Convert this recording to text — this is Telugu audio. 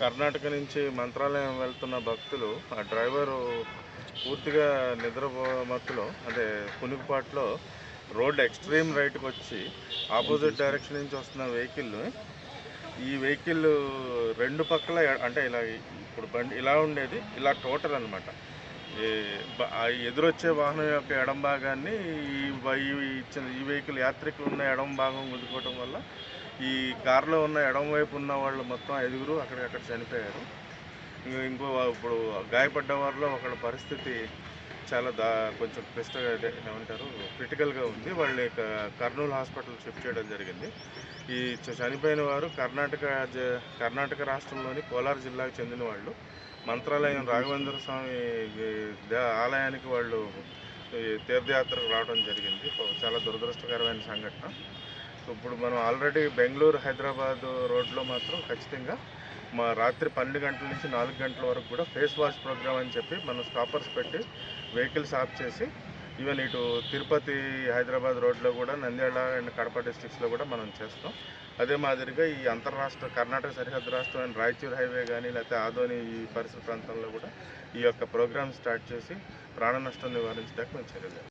కర్ణాటక నుంచి మంత్రాలయం వెళ్తున్న భక్తులు ఆ డ్రైవరు పూర్తిగా నిద్రమత్తులో అదే కునుకుపాట్లో రోడ్ ఎక్స్ట్రీమ్ రైట్కి వచ్చి ఆపోజిట్ డైరెక్షన్ నుంచి వస్తున్న వెహికల్ ఈ వెహికల్ రెండు పక్కల అంటే ఇలా ఇప్పుడు బండి ఇలా ఉండేది ఇలా టోటల్ అనమాట ఎదురొచ్చే వాహనం యొక్క ఎడం భాగాన్ని ఈ ఈ ఇచ్చిన ఈ వెహికల్ యాత్రికులు ఉన్న ఎడం భాగం గుద్దుకోవటం వల్ల ఈ కారులో ఉన్న ఎడం వైపు ఉన్న వాళ్ళు మొత్తం ఐదుగురు అక్కడికక్కడ చనిపోయారు. ఇంకో ఇంకో ఇప్పుడు గాయపడ్డ వారిలో ఒకళ్ళ పరిస్థితి చాలా దా కొంచెం క్లిష్టంగా ఏమంటారు క్రిటికల్గా ఉంది. వాళ్ళని కర్నూలు హాస్పిటల్ షిఫ్ట్ చేయడం జరిగింది. ఈ చనిపోయిన వారు కర్ణాటక జ- కర్ణాటక రాష్ట్రంలోని కోలార్ జిల్లాకు చెందిన వాళ్ళు. మంత్రాలయం రాఘవేంద్ర స్వామి దే- ఆలయానికి వాళ్ళు తీర్థయాత్రకు రావడం జరిగింది. చాలా దురదృష్టకరమైన సంఘటన. ఇప్పుడు మనం ఆల్రెడీ బెంగళూరు హైదరాబాద్ రోడ్లో మాత్రం ఖచ్చితంగా మా రాత్రి పన్నెండు గంటల నుంచి నాలుగు గంటల వరకు కూడా ఫేస్ వాష్ ప్రోగ్రామ్ అని చెప్పి మనం స్టాపర్స్ పెట్టి వెహికల్స్ ఆఫ్ చేసి ఈవెన్ ఇటు తిరుపతి హైదరాబాద్ రోడ్లో కూడా నంద్యాల అండ్ కడప డిస్టిక్స్లో కూడా మనం చేస్తాం. అదే మాదిరిగా ఈ అంతర్రాష్ట్ర కర్ణాటక సరిహద్దు రాష్ట్రం అండ్ రాయచూర్ హైవే కానీ లేకపోతే ఆదోని ఈ పరిసర ప్రాంతంలో కూడా ఈ యొక్క ప్రోగ్రామ్ స్టార్ట్ చేసి ప్రాణ నష్టం నివారించడానికి మేము చర్యలు